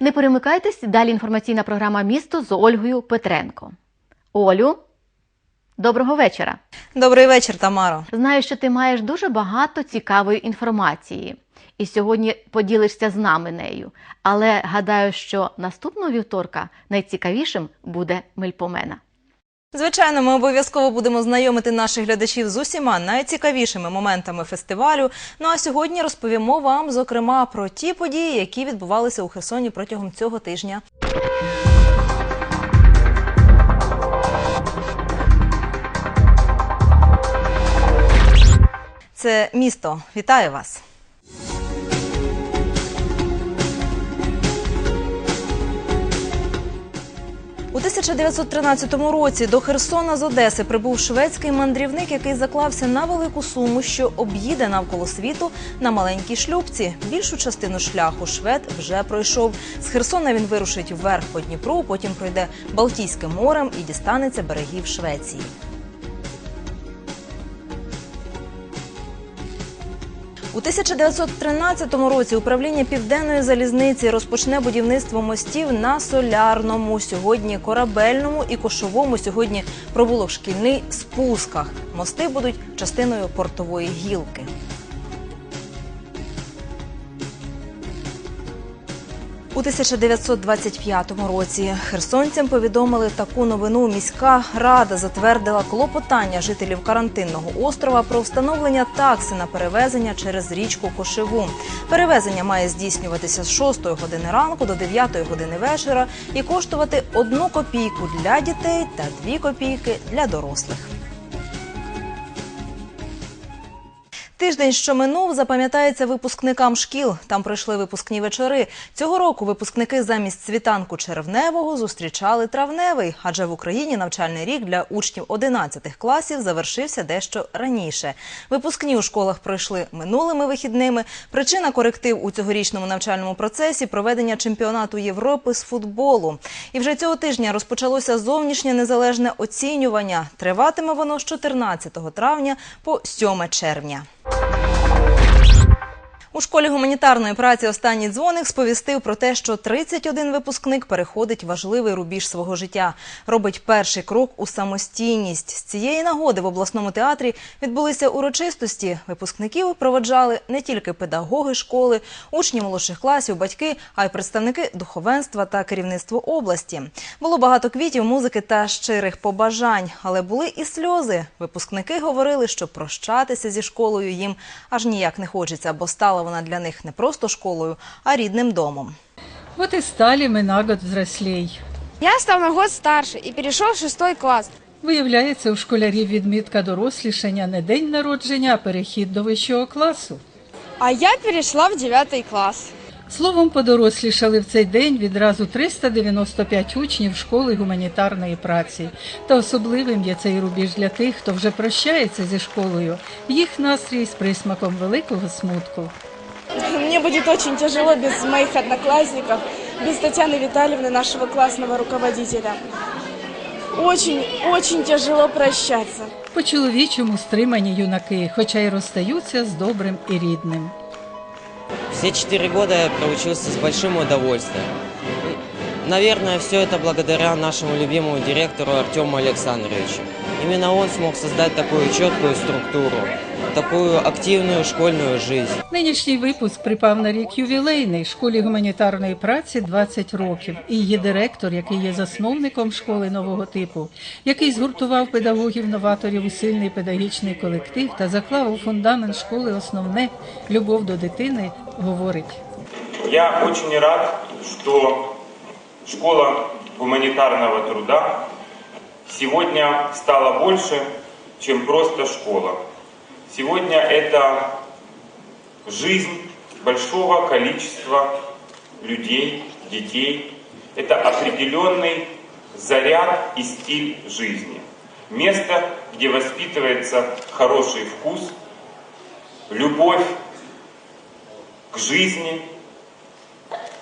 Не перемикайтесь, далі інформаційна програма Місто з Ольгою Петренко. Олю, доброго вечора. Добрий вечір, Тамаро. Знаю, що ти маєш дуже багато цікавої інформації, і сьогодні поділишся з нами нею. Але гадаю, що наступного вівторка найцікавішим буде Мельпомена. Звичайно, ми обов'язково будемо знайомити наших глядачів з усіма найцікавішими моментами фестивалю. Ну а сьогодні розповімо вам, зокрема, про ті події, які відбувалися у Херсоні протягом цього тижня. Це місто. Вітаю вас. У 1913 році до Херсона з Одеси прибув шведський мандрівник, який заклався на велику суму, що об'їде навколо світу на маленькій шлюбці. Більшу частину шляху швед вже пройшов. З Херсона він вирушить вверх по Дніпру, потім пройде Балтійським морем і дістанеться берегів Швеції. У 1913 році управління південної залізниці розпочне будівництво мостів на солярному, сьогодні корабельному і кошовому. Сьогодні провулок шкільний спусках. Мости будуть частиною портової гілки. У 1925 році херсонцям повідомили таку новину. Міська рада затвердила клопотання жителів карантинного острова про встановлення такси на перевезення через річку Кошеву. Перевезення має здійснюватися з 6 години ранку до 9 години вечора і коштувати одну копійку для дітей та дві копійки для дорослих. Тиждень, що минув, запам'ятається випускникам шкіл. Там пройшли випускні вечори. Цього року випускники замість світанку червневого зустрічали травневий, адже в Україні навчальний рік для учнів 11 класів завершився дещо раніше. Випускні у школах пройшли минулими вихідними. Причина коректив у цьогорічному навчальному процесі проведення чемпіонату Європи з футболу. І вже цього тижня розпочалося зовнішнє незалежне оцінювання. Триватиме воно з 14 травня по 7 червня. Bye. У школі гуманітарної праці останній дзвоник сповістив про те, що 31 випускник переходить важливий рубіж свого життя, робить перший крок у самостійність. З цієї нагоди в обласному театрі відбулися урочистості. Випускників проведжали не тільки педагоги школи, учні молодших класів, батьки, а й представники духовенства та керівництво області. Було багато квітів, музики та щирих побажань, але були і сльози. Випускники говорили, що прощатися зі школою їм аж ніяк не хочеться, бо стала вона для них не просто школою, а рідним домом. Вот и стали мы на год взрослей. Я став на год старше і перейшов в шестой клас. Виявляється, у школярів відмітка дорослішання не день народження, а перехід до вищого класу. А я перейшла в 9 клас. Словом, подорослішали в цей день відразу 395 учнів школи гуманітарної праці. Та особливим є цей рубіж для тих, хто вже прощається зі школою. Їх настрій з присмаком великого смутку. Мне будет очень тяжело без моих одноклассников, без Татьяны Витальевны, нашего классного руководителя. Очень, очень тяжело прощаться. По-чоловічому стримані юнаки, хоча й розстаються з добрим і рідним. Все четыре года я проучился с большим удовольствием. И, Наверное, все это благодаря нашему любимому директору Артему Александровичу. Именно он смог создать такую четкую структуру, Такую активную школьную жизнь. Нинішній випуск припав на рік ювілейний школі гуманітарної праці 20 років. І її директор, який є засновником школи нового типу, який згуртував педагогів-новаторів у сильний педагогічний колектив та заклав у фундамент школи основне любов до дитини, говорить. Я очень рад, что школа гуманитарного труда сегодня стала больше, чем просто школа. Сегодня это жизнь большого количества людей, детей. Это определенный заряд и стиль жизни. Место, где воспитывается хороший вкус, любовь к жизни,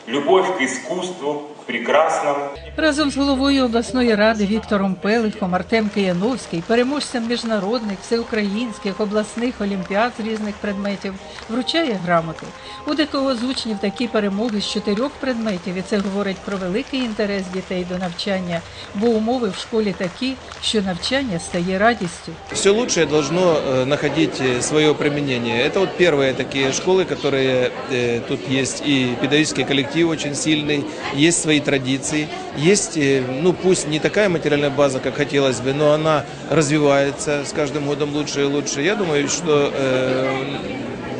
любовь к искусству, к прекрасному. Разом з головою обласної ради Віктором Пелихом, Артем Кияновський, переможцем міжнародних, всеукраїнських, обласних олімпіад з різних предметів, вручає грамоти. У декого з учнів такі перемоги з чотирьох предметів, і це говорить про великий інтерес дітей до навчання, бо умови в школі такі, що навчання стає радістю. Все лучшее должно э, находить э, свое применение. Это вот первые такие школы, которые э, тут есть и педагогический коллектив очень сильный, есть свои традиции, есть, э, ну пусть не такая материальная база, как хотелось бы, но она развивается с каждым годом лучше и лучше. Я думаю, что э,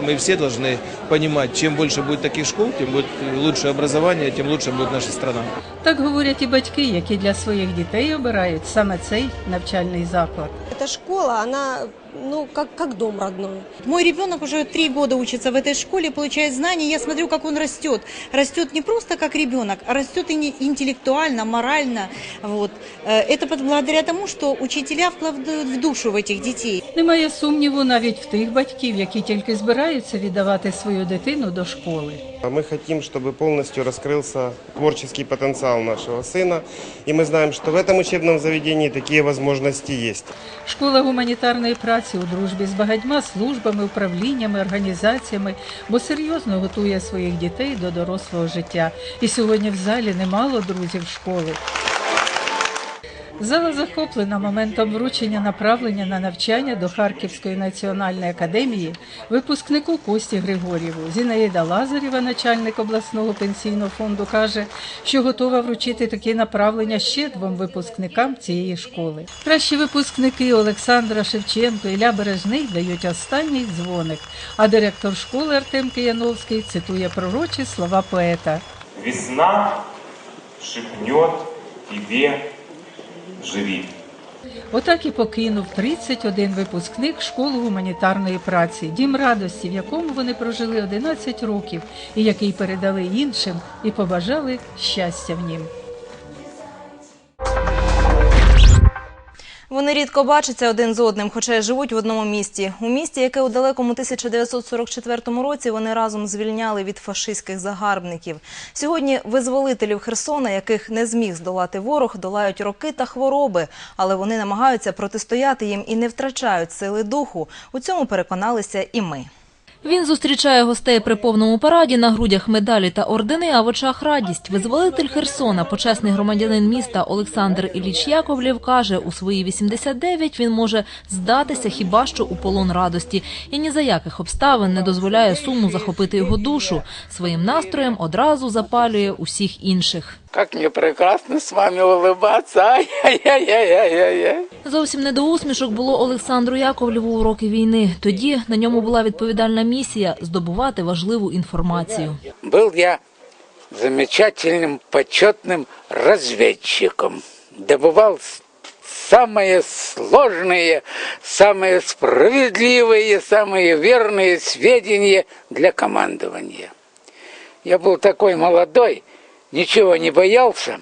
мы все должны понимать, чем больше будет таких школ, тем будет лучше образование, тем лучше будет наша страна. Так говорять і батьки, які для своїх дітей обирають саме цей навчальний заклад. Эта школа, она, ну, как, как дом родной. Мой ребенок уже три года учится в этой школе, получает знания. Я смотрю, как он растет. Растет не просто как ребенок, а растет и не- интеллектуально, морально. Вот. Э, Это под- благодаря тому, что учителя вкладывают в душу в этих детей. Немає сумніву навіть в тих батьків, які тільки збираються віддавати свою дитину до школи. А Мы хотим, чтобы полностью раскрылся творческий потенциал нашего сына. И мы знаем, что в этом учебном заведении такие возможности есть. Школа гуманітарної праці у дружбі з багатьма службами, управліннями, організаціями, бо серйозно готує своїх дітей до дорослого життя. І сьогодні в залі немало друзів школи. Зала захоплена моментом вручення направлення на навчання до Харківської національної академії випускнику Кості Григорєву. Зінаїда Лазарєва, начальник обласного пенсійного фонду, каже, що готова вручити такі направлення ще двом випускникам цієї школи. Кращі випускники Олександра Шевченко Ілля Бережний дають останній дзвоник. А директор школи Артем Кияновський цитує пророчі слова поета. Весна шепнет тебе «Живи». Отак і покинув 31 випускник школи гуманітарної праці, дім радості, в якому вони прожили 11 років, і який передали іншим і побажали щастя в нім. Вони рідко бачаться один з одним, хоча й живуть в одному місті. У місті, яке у далекому 1944 році вони разом звільняли від фашистських загарбників. Сьогодні визволителів Херсона, яких не зміг здолати ворог, долають роки та хвороби, але вони намагаються протистояти їм і не втрачають сили духу. У цьому переконалися і ми. Він зустрічає гостей при повному параді на грудях медалі та ордени, а в очах радість. Визволитель Херсона, почесний громадянин міста Олександр Іліч Яковлєв каже, у свої 89 він може здатися хіба що у полон радості і ні за яких обставин не дозволяє суму захопити його душу. Своїм настроєм одразу запалює усіх інших. Как мне прекрасно с вами улыбаться. Ай-яй-яй-яй-яй-яй. Зовсім не до усмішок було Олександру Яковлєву у роки війни. Тоді на ньому була відповідальна місія здобувати важливу інформацію. Был я замечательным почетным разведчиком. Добывал с- самые сложные, самые справедливые, самые верные сведения для командования. Я был такой молодой, ничего не боялся,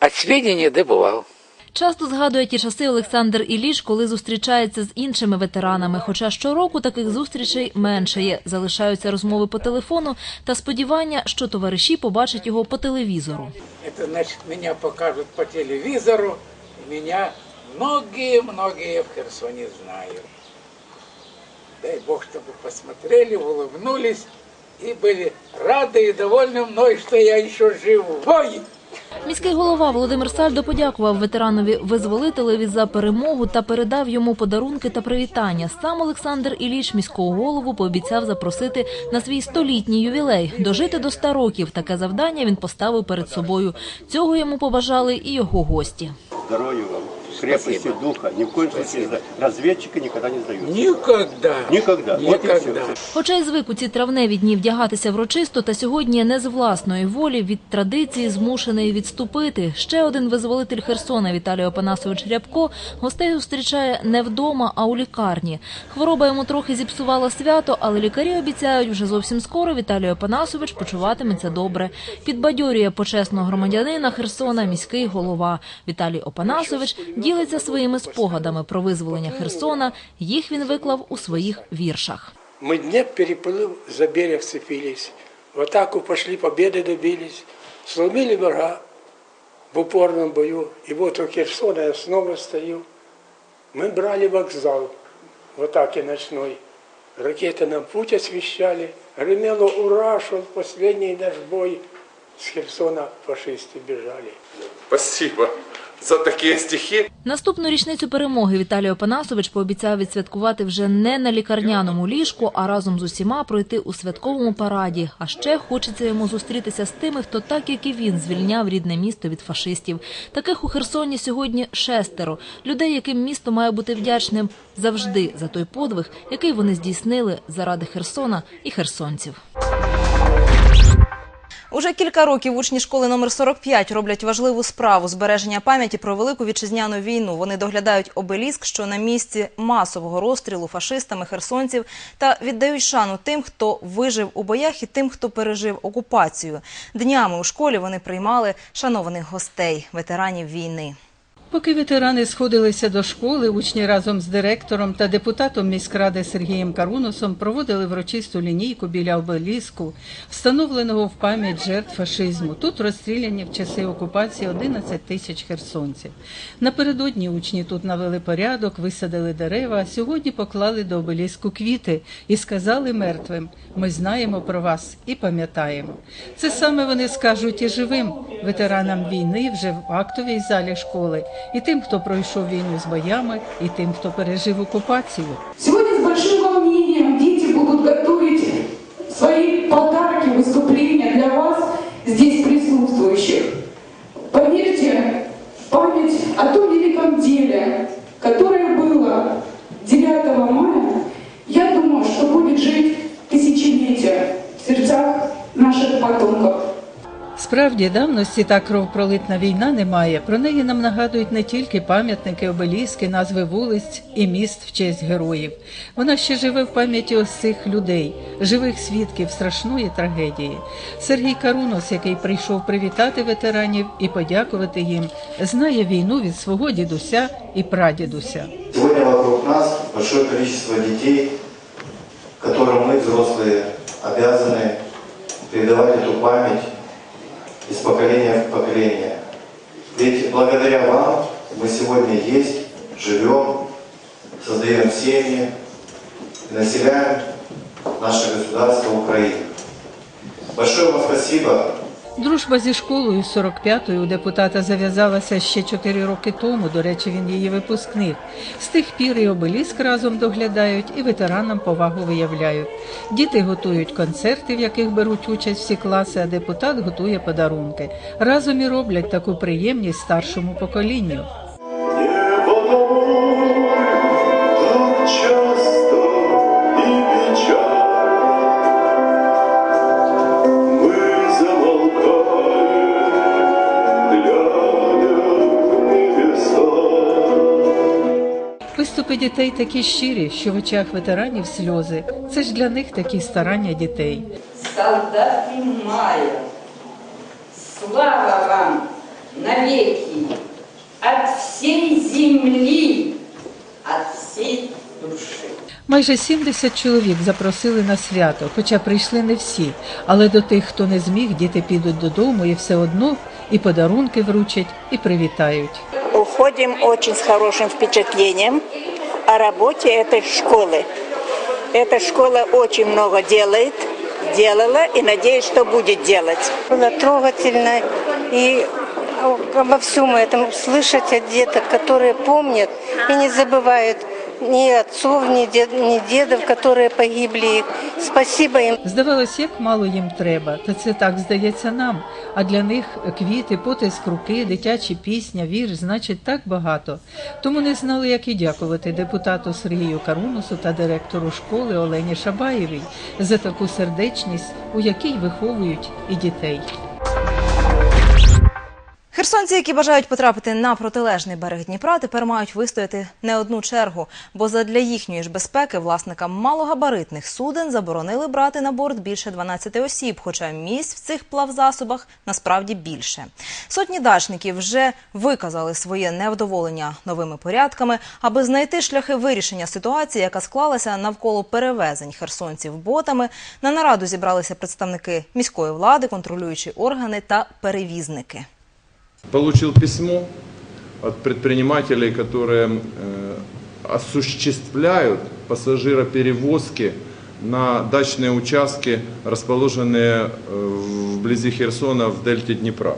а сведения добывал. Часто згадує ті часи Олександр Іліч, коли зустрічається з іншими ветеранами. Хоча щороку таких зустрічей меншає. Залишаються розмови по телефону та сподівання, що товариші побачать його по телевізору. Это значит, меня покажут по телевизору, и меня многие-многие в Херсоне знают. Дай Бог, чтобы посмотрели, улыбнулись и были рады и довольны мной, что я еще живой. Міський голова Володимир Сальдо подякував ветеранові визволителеві за перемогу та передав йому подарунки та привітання. Сам Олександр Іліч міського голову пообіцяв запросити на свій столітній ювілей. Дожити до 100 років. Таке завдання він поставив перед собою. Цього йому побажали і його гості. Здоров'я вам, крепости духа. Ни в коем случае разведчика никогда не сдаются. Никогда. Никогда. Вот и всё. Никогда. Хоча й звик у ці травневі дні вдягатися врочисто, та сьогодні не з власної волі від традиції змушений відступити. Ще один визволитель Херсона Віталій Опанасович Рябко гостей зустрічає не вдома, а у лікарні. Хвороба йому трохи зіпсувала свято, але лікарі обіцяють, вже зовсім скоро Віталій Опанасович почуватиметься добре. Підбадьорює почесного громадянина Херсона міський голова. Віталій Опанасович ділиться своїми спогадами про визволення Херсона. Їх він виклав у своїх віршах. Мы Днеп переплыл, за берег цепились. в атаку пошли, победы добились, сломили врага в упорном бою. И вот у Херсона я снова стою. Мы брали вокзал в атаке ночной. Ракеты нам путь освещали. Гремело ура, шел последний наш бой. С Херсона фашисты бежали. Спасибо за такие стихи. Наступну річницю перемоги Віталій Опанасович пообіцяв відсвяткувати вже не на лікарняному ліжку, а разом з усіма пройти у святковому параді. А ще хочеться йому зустрітися з тими, хто так як і він звільняв рідне місто від фашистів. Таких у Херсоні сьогодні шестеро людей, яким місто має бути вдячним завжди за той подвиг, який вони здійснили заради Херсона і херсонців. Уже кілька років учні школи номер 45 роблять важливу справу збереження пам'яті про велику вітчизняну війну. Вони доглядають обеліск, що на місці масового розстрілу фашистами херсонців, та віддають шану тим, хто вижив у боях, і тим, хто пережив окупацію. Днями у школі вони приймали шанованих гостей, ветеранів війни. Поки ветерани сходилися до школи, учні разом з директором та депутатом міськради Сергієм Каруносом проводили врочисту лінійку біля обеліску, встановленого в пам'ять жертв фашизму. Тут розстріляні в часи окупації 11 тисяч херсонців. Напередодні учні тут навели порядок, висадили дерева, а сьогодні поклали до обеліску квіти і сказали мертвим: ми знаємо про вас і пам'ятаємо. Це саме вони скажуть і живим ветеранам війни вже в актовій залі школи, і тим, хто пройшов війну з боями, і тим, хто пережив окупацію. Сегодня с большим волнением дети будут готовить свои подарки, выступления для вас, здесь присутствующих. Поверьте, память о том великом деле, которое было 9 мая, я думаю, что будет жить тысячелетия в сердцах наших потомков. Справді, давності та кровопролитна війна немає. Про неї нам нагадують не тільки пам'ятники, обеліски, назви вулиць і міст в честь героїв. Вона ще живе в пам'яті ось цих людей, живих свідків страшної трагедії. Сергій Карунос, який прийшов привітати ветеранів і подякувати їм, знає війну від свого дідуся і прадідуся. Сегодня вокруг нас большое количество детей, которым мы, взрослые, обязаны передавать эту память Из поколения в поколение. Ведь благодаря вам мы сегодня есть, живем, создаем семьи населяем наше государство Украину. Большое вам спасибо Дружба зі школою 45-ї у депутата зав'язалася ще 4 роки тому. До речі, він її випускник. З тих пір і обеліск разом доглядають, і ветеранам повагу виявляють. Діти готують концерти, в яких беруть участь всі класи, а депутат готує подарунки. Разом і роблять таку приємність старшому поколінню. Виступи дітей такі щирі, що в очах ветеранів сльози. Це ж для них такі старання дітей. солдаты мая, слава вам навеки от всей земли, от всей души. Майже 70 чоловік запросили на свято, хоча прийшли не всі. Але до тих, хто не зміг, діти підуть додому і все одно і подарунки вручать, і привітають. Уходим очень с хорошим впечатлением о работе этой школы. Эта школа очень много делает, делала и надеюсь, что будет делать. Было трогательно и обо всем этом слышать от деток, которые помнят и не забывают ни отцов, ни, дед, ни дедов, которые погибли. Спасибо им. Здавалось, як мало їм треба, та це так здається нам. А для них квіти, потиск руки, дитячі пісня, вірш значить так багато. Тому не знали, як і дякувати депутату Сергію Карунусу та директору школи Олені Шабаєвій за таку сердечність, у якій виховують і дітей. Херсонці, які бажають потрапити на протилежний берег Дніпра, тепер мають вистояти не одну чергу, бо задля їхньої ж безпеки власникам малогабаритних суден заборонили брати на борт більше 12 осіб, хоча місць в цих плавзасобах насправді більше. Сотні дачників вже виказали своє невдоволення новими порядками, аби знайти шляхи вирішення ситуації, яка склалася навколо перевезень херсонців ботами. На нараду зібралися представники міської влади, контролюючі органи та перевізники. Получил письмо от предпринимателей, которые э, осуществляют пассажироперевозки на дачные участки, расположенные э, вблизи Херсона в дельте Днепра.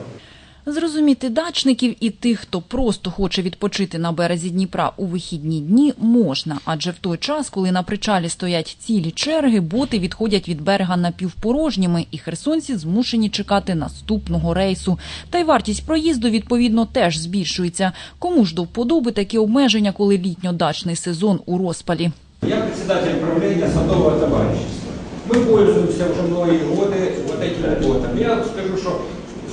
Зрозуміти дачників і тих, хто просто хоче відпочити на березі Дніпра у вихідні дні, можна, адже в той час, коли на причалі стоять цілі черги, боти відходять від берега напівпорожніми, і херсонці змушені чекати наступного рейсу. Та й вартість проїзду відповідно теж збільшується. Кому ж до вподоби такі обмеження, коли літньо-дачний сезон у розпалі? Я председатель правления садового товарищества. Мы пользуемся уже многие годы вот этим ботом. Я скажу, что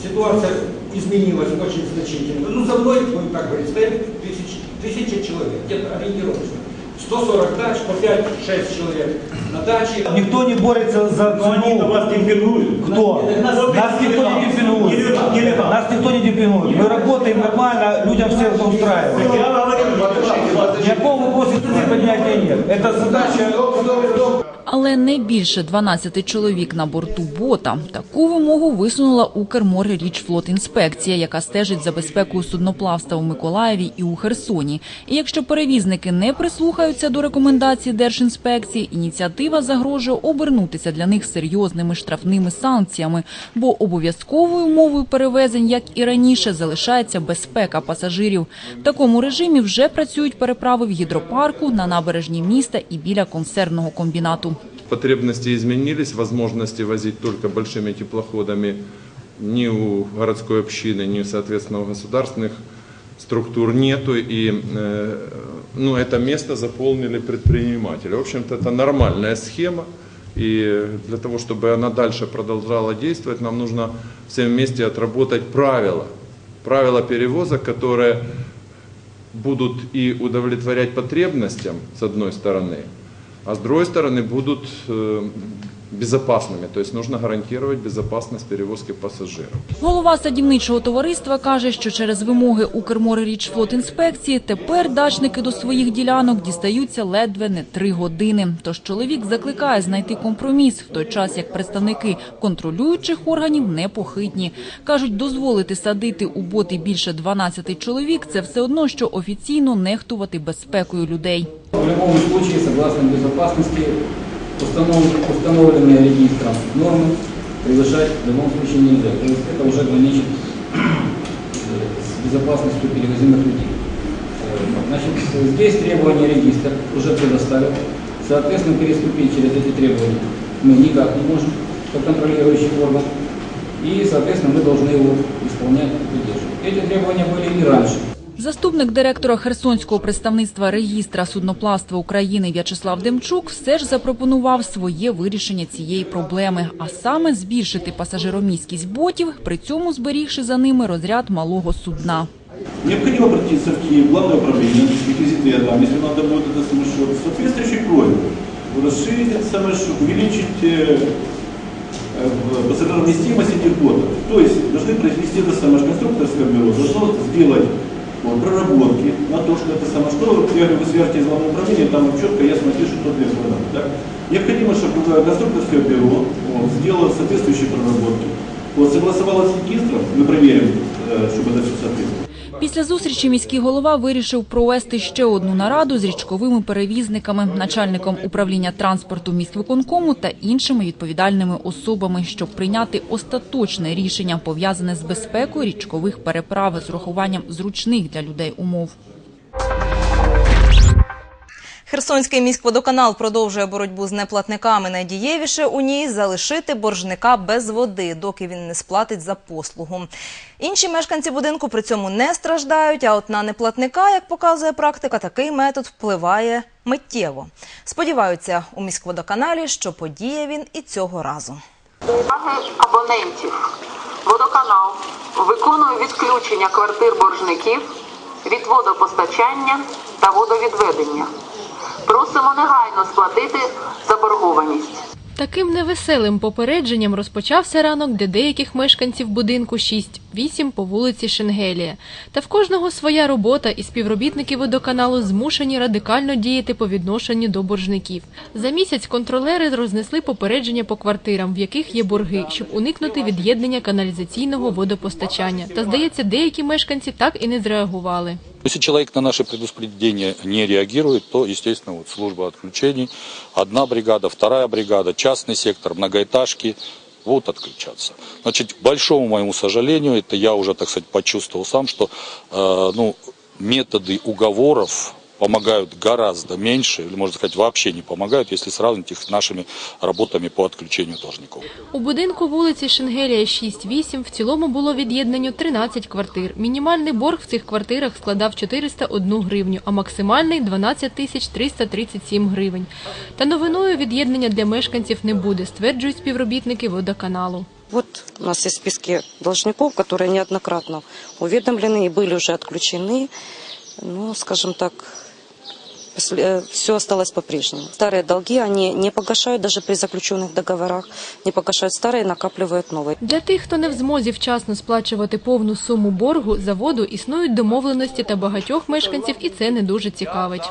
ситуация Изменилась очень значительно. Ну, за мной, будем так говорить, стоит тысячи, тысяча человек, где-то ориентировочно. 140 дач, по 5-6 человек на даче. Никто не борется за Но они на вас демпингуют. Кто? Нас- Нас никто не демпингует. Нас никто не демпингует. Мы работаем нормально, людям все это устраивает. Никакого вопроса поднятия нет. Это задача... Але не більше 12 чоловік на борту бота. Таку вимогу висунула Укрморрічфлотінспекція, яка стежить за безпекою судноплавства у Миколаєві і у Херсоні. І якщо перевізники не прислухаються до рекомендацій Держінспекції, ініціатива загрожує обернутися для них серйозними штрафними санкціями, бо обов'язковою умовою перевезень, як і раніше, залишається безпека пасажирів. В такому режимі вже працюють переправи в гідропарку на набережні міста і біля консервного комбінату. Потребности изменились, возможности возить только большими теплоходами ни у городской общины, ни, соответственно, у государственных структур нету. И э, ну, это место заполнили предприниматели. В общем-то, это нормальная схема. И для того, чтобы она дальше продолжала действовать, нам нужно всем вместе отработать правила. Правила перевозок, которые будут и удовлетворять потребностям, с одной стороны, а с другой стороны будут э, безопасными. То есть нужно гарантировать безопасность перевозки пассажиров. Голова садівничого товариства каже, що через вимоги Укрморрічфлотінспекції тепер дачники до своїх ділянок дістаються ледве не три години. Тож чоловік закликає знайти компроміс, в той час як представники контролюючих органів непохитні. Кажуть, дозволити садити у боти більше 12 чоловік – це все одно, що офіційно нехтувати безпекою людей. В любом случае, согласно установ- установленные регистром нормы превышать в любом случае нельзя. То есть это уже граничит с безопасностью перевозимых людей. Э, Значит, здесь требования регистр уже предоставил. Соответственно, переступить через эти требования мы никак не можем, как контролирующий орган. И, соответственно, мы должны его исполнять и поддерживать. Эти требования были и раньше. Заступник директора Херсонського представництва регістра судноплавства України В'ячеслав Демчук все ж запропонував своє вирішення цієї проблеми, а саме збільшити пасажироміськість ботів, при цьому зберігши за ними розряд малого судна. Необходимо обратиться в Киев, главное управление, реквизиты я дам, если надо будет это самое, что соответствующей просьбой расширить это самое, что увеличить э, э, в- пассажировместимость этих ботов. То есть должны произвести это самое же конструкторское бюро, должно сделать вот, проработки на то, что это самое, что, я говорю, вы свяжете из главного управления, там четко ясно напишут, что для этого надо. Так? Необходимо, чтобы конструкторское бюро вот, сделало соответствующие проработки. Вот, согласовало с регистром, мы проверим, э, чтобы это все соответствовало. Після зустрічі міський голова вирішив провести ще одну нараду з річковими перевізниками, начальником управління транспорту міськвиконкому та іншими відповідальними особами, щоб прийняти остаточне рішення, пов'язане з безпекою річкових переправ з урахуванням зручних для людей умов. Херсонський міськводоканал продовжує боротьбу з неплатниками. Найдієвіше у ній залишити боржника без води, доки він не сплатить за послугу. Інші мешканці будинку при цьому не страждають. А от на неплатника, як показує практика, такий метод впливає миттєво. Сподіваються у міськводоканалі, що подіє він і цього разу. Уваги абонентів. Водоканал виконує відключення квартир боржників від водопостачання та водовідведення. Просимо негайно сплатити заборгованість. Таким невеселим попередженням розпочався ранок для деяких мешканців будинку 6-8 по вулиці Шенгелія. Та в кожного своя робота, і співробітники водоканалу змушені радикально діяти по відношенню до боржників. За місяць контролери рознесли попередження по квартирам, в яких є борги, щоб уникнути від'єднання каналізаційного водопостачання. Та здається, деякі мешканці так і не зреагували. Если человек на наши предупреждения не реагирует, то, естественно, вот служба отключений, одна бригада, вторая бригада, частный сектор, многоэтажки будут отключаться. Значит, к большому моему сожалению, это я уже, так сказать, почувствовал сам, что э, ну, методы уговоров помогают гораздо меньше, или, можно сказать, вообще не помогают, если сравнить их с нашими работами по отключению должников. У будинку вулиці Шенгелія 6-8 в цілому було від'єднано 13 квартир. Мінімальний борг в цих квартирах складав 401 гривню, а максимальний 12 тисяч 337 гривень. Та новиною від'єднання для мешканців не буде, стверджують співробітники водоканалу. Вот у нас есть списки должников, которые неоднократно уведомлены и были уже отключены. Ну, скажем так, все осталось по-прежнему. Старые долги, они не погашают даже при заключенных договорах, не погашают старые, накапливают новые. Для тих, хто не в змозі вчасно сплачувати повну суму боргу за воду, існують домовленості та багатьох мешканців, і це не дуже цікавить.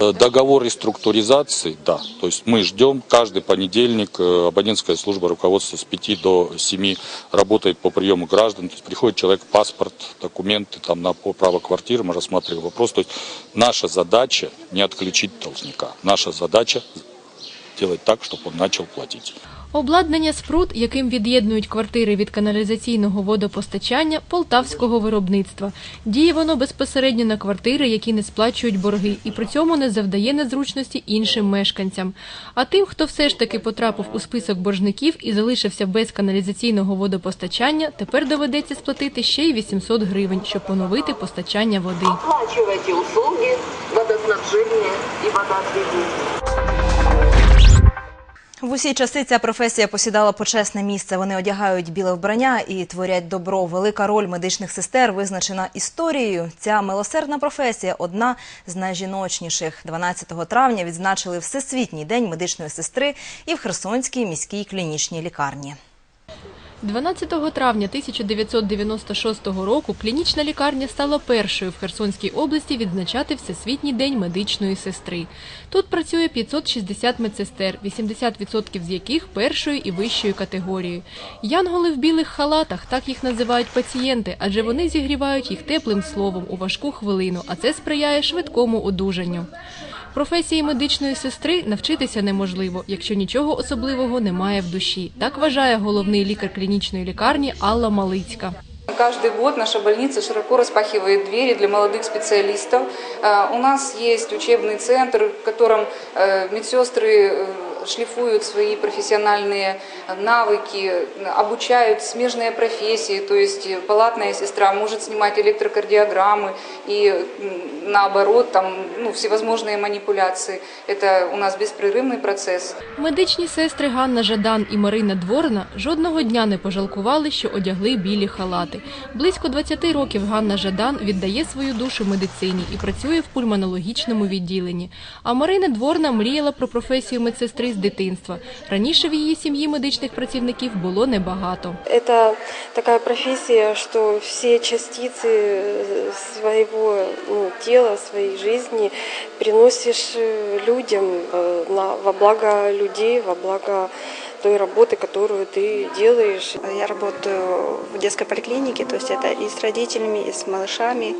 Э, Договор реструктуризации, да. То есть мы ждем каждый понедельник. э, Абонентская служба руководства с 5 до 7 работает по приему граждан. То есть приходит человек, паспорт, документы там, на по- право квартиры, мы рассматриваем вопрос. То есть наша задача не отключить должника. Наша задача делать так, чтобы он начал платить. Обладнання спрут, яким від'єднують квартири від каналізаційного водопостачання полтавського виробництва. Діє воно безпосередньо на квартири, які не сплачують борги, і при цьому не завдає незручності іншим мешканцям. А тим, хто все ж таки потрапив у список боржників і залишився без каналізаційного водопостачання, тепер доведеться сплатити ще й 800 гривень, щоб поновити постачання води. Оплачивайте услуги, водоснабжения и водоотведения. В усі часи ця професія посідала почесне місце. Вони одягають біле вбрання і творять добро. Велика роль медичних сестер визначена історією. Ця милосердна професія одна з найжіночніших. 12 травня відзначили Всесвітній день медичної сестри і в Херсонській міській клінічній лікарні. 12 травня 1996 року клінічна лікарня стала першою в Херсонській області відзначати Всесвітній день медичної сестри. Тут працює 560 медсестер, 80% з яких першої і вищої категорії. Янголи в білих халатах, так їх називають пацієнти, адже вони зігрівають їх теплим словом у важку хвилину, а це сприяє швидкому одужанню. Професії медичної сестри навчитися неможливо, якщо нічого особливого немає в душі. Так вважає головний лікар клінічної лікарні Алла Малицька. Каждый год наша больница широко распахивает двери для молодых специалистов. Э, У нас есть учебный центр, в котором э, медсестры э, шлифуют свои профессиональные навыки, обучают смежные профессии, то есть э, палатная сестра может снимать электрокардиограммы и м, наоборот там ну, всевозможные манипуляции. Это у нас беспрерывный процесс. Медичні сестри Ганна Жадан і Марина Дворна жодного дня не пожалкували, що одягли білі халати. Близько 20 років Ганна Жадан віддає свою душу медицині і працює в пульмонологічному відділенні. А Марина Дворна мріяла про професію медсестри з дитинства. Раніше в її сім'ї медичних працівників було небагато. Это такая профессия, что все частицы э, своего ну, тела, своей жизни приносишь э, людям э, на, во благо людей, во благо той работы, которую ты делаешь. Я работаю в детской поликлинике, то есть это и с родителями, и с малышами.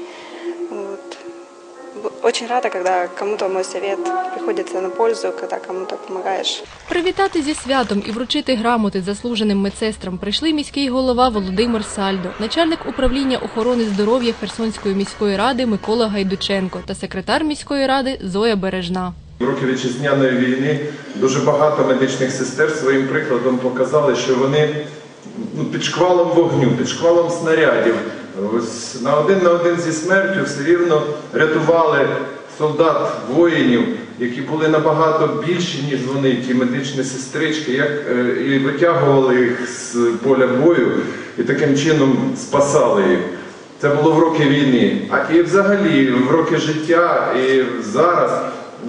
Очень рада, когда кому-то мой совет приходится на пользу, когда кому-то помогаешь. Привітати зі святом і вручити грамоти заслуженим медсестрам прийшли міський голова Володимир Сальдо, начальник управління охорони здоров'я Херсонської міської ради Микола Гайдученко та секретар міської ради Зоя Бережна. В роки вітчизняної війни дуже багато медичних сестер своїм прикладом показали, що вони ну, під шквалом вогню, під шквалом снарядів, ось на один на один зі смертю все рівно рятували солдат, воїнів, які були набагато більші, ніж вони, ті медичні сестрички, як, е, і витягували їх з поля бою. і таким чином спасали їх. Це було в роки війни. А і взагалі в роки життя, і зараз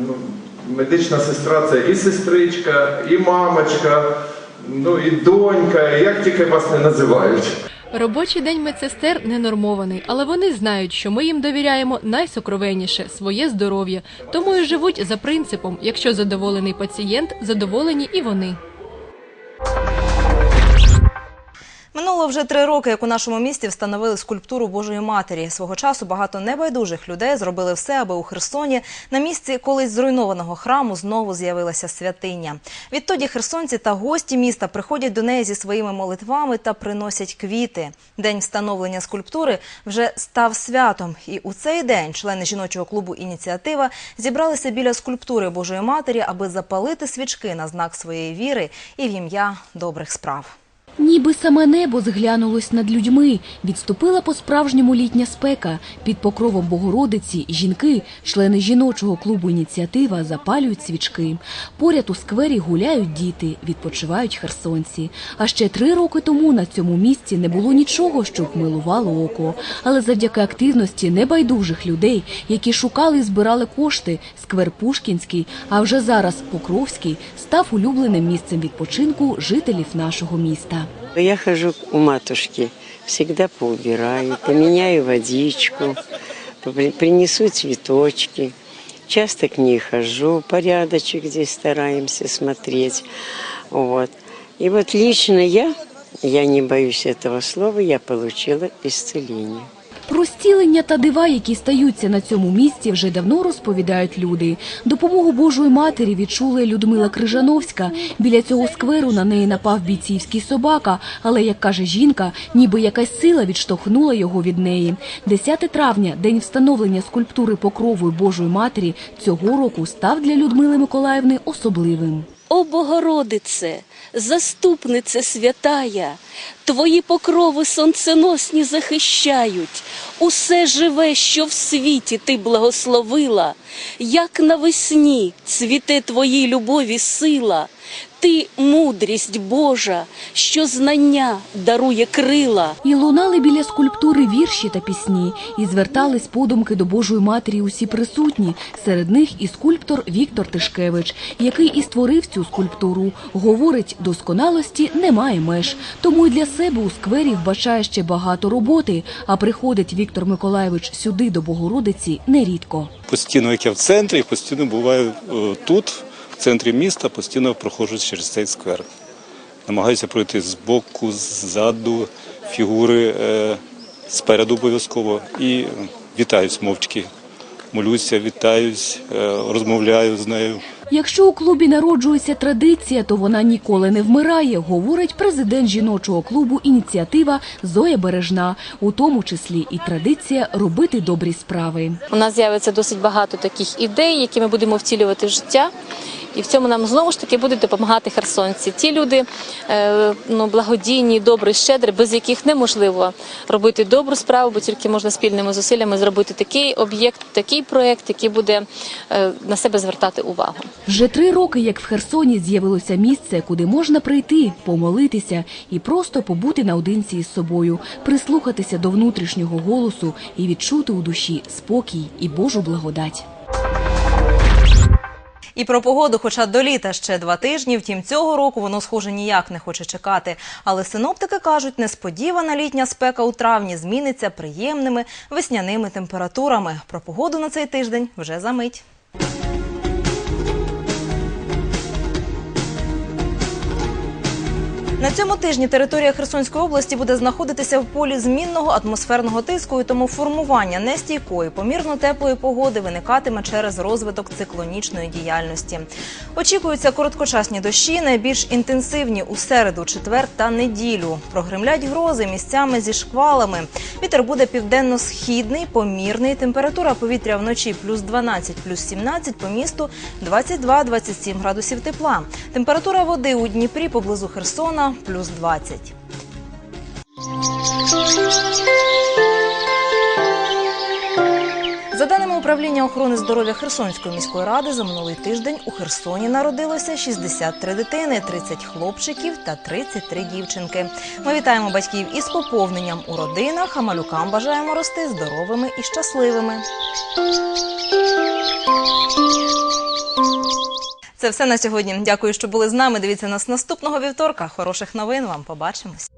ну, медична сестра це і сестричка, і мамочка, ну і донька, як тільки вас не називають. Робочий день медсестер ненормований, але вони знають, що ми їм довіряємо найсокровенніше своє здоров'я, тому і живуть за принципом: якщо задоволений пацієнт, задоволені і вони. Минуло вже три роки, як у нашому місті встановили скульптуру Божої Матері. Свого часу багато небайдужих людей зробили все, аби у Херсоні на місці колись зруйнованого храму знову з'явилася святиня. Відтоді херсонці та гості міста приходять до неї зі своїми молитвами та приносять квіти. День встановлення скульптури вже став святом. І у цей день члени жіночого клубу Ініціатива зібралися біля скульптури Божої Матері, аби запалити свічки на знак своєї віри і в ім'я добрих справ. Ніби саме небо зглянулось над людьми, відступила по-справжньому літня спека. Під покровом Богородиці жінки, члени жіночого клубу «Ініціатива» запалюють свічки. Поряд у сквері гуляють діти, відпочивають херсонці. А ще три роки тому на цьому місці не було нічого, щоб милувало око. Але завдяки активності небайдужих людей, які шукали і збирали кошти, сквер Пушкінський, а вже зараз Покровський, став улюбленим місцем відпочинку жителів нашого міста. Я хожу у матушки, всегда поубираю, поменяю водичку, принесу цветочки. Часто к ней хожу, порядочек здесь стараемся смотреть. Вот. И вот лично я, я не боюсь этого слова, я получила исцеление. Про зцілення та дива, які стаються на цьому місці, вже давно розповідають люди. Допомогу Божої Матері відчула Людмила Крижановська. Біля цього скверу на неї напав бійцівський собака, але, як каже жінка, ніби якась сила відштовхнула його від неї. 10 травня, день встановлення скульптури покрову Божої Матері, цього року став для Людмили Миколаївни особливим. О Богородице, заступнице святая, Твої покрови сонценосні захищають, усе живе, що в світі ти благословила, як навесні цвіте твоїй любові сила, ти мудрість Божа, що знання дарує крила. І лунали біля скульптури вірші та пісні, і звертались подумки до Божої Матері усі присутні. Серед них і скульптор Віктор Тишкевич, який і створив цю скульптуру. Говорить, досконалості немає меж. Тому й для себе у сквері вбачає ще багато роботи. А приходить Віктор Миколаєвич сюди до Богородиці нерідко. Постійно, як я в центрі, постійно буваю е, тут, в центрі міста, постійно проходжу через цей сквер. Намагаюся пройти з боку, ззаду, фігури е, спереду обов'язково і вітаюсь мовчки. Молюся, вітаюсь, е, розмовляю з нею. Якщо у клубі народжується традиція, то вона ніколи не вмирає, говорить президент жіночого клубу ініціатива Зоя Бережна, у тому числі і традиція робити добрі справи. У нас з'явиться досить багато таких ідей, які ми будемо втілювати в життя. І в цьому нам знову ж таки будуть допомагати херсонці. Ті люди е, ну, благодійні, добрі, щедрі, без яких неможливо робити добру справу, бо тільки можна спільними зусиллями зробити такий об'єкт, такий проєкт, який буде е, на себе звертати увагу. Вже три роки, як в Херсоні з'явилося місце, куди можна прийти, помолитися і просто побути наодинці із собою, прислухатися до внутрішнього голосу і відчути у душі спокій і Божу благодать. І про погоду, хоча до літа ще два тижні, втім цього року воно схоже ніяк не хоче чекати. Але синоптики кажуть, несподівана літня спека у травні зміниться приємними весняними температурами. Про погоду на цей тиждень вже за мить. На цьому тижні територія Херсонської області буде знаходитися в полі змінного атмосферного тиску, і тому формування нестійкої, помірно теплої погоди виникатиме через розвиток циклонічної діяльності. Очікуються короткочасні дощі, найбільш інтенсивні у середу, четвер та неділю. Прогремлять грози місцями зі шквалами. Вітер буде південно-східний, помірний. Температура повітря вночі плюс 12, плюс 17, по місту 22-27 градусів тепла. Температура води у Дніпрі поблизу Херсона плюс 20. За даними управління охорони здоров'я Херсонської міської ради, за минулий тиждень у Херсоні народилося 63 дитини, 30 хлопчиків та 33 дівчинки. Ми вітаємо батьків із поповненням у родинах, а малюкам бажаємо рости здоровими і щасливими. Це все на сьогодні. Дякую, що були з нами. Дивіться нас наступного вівторка. Хороших новин вам побачимось.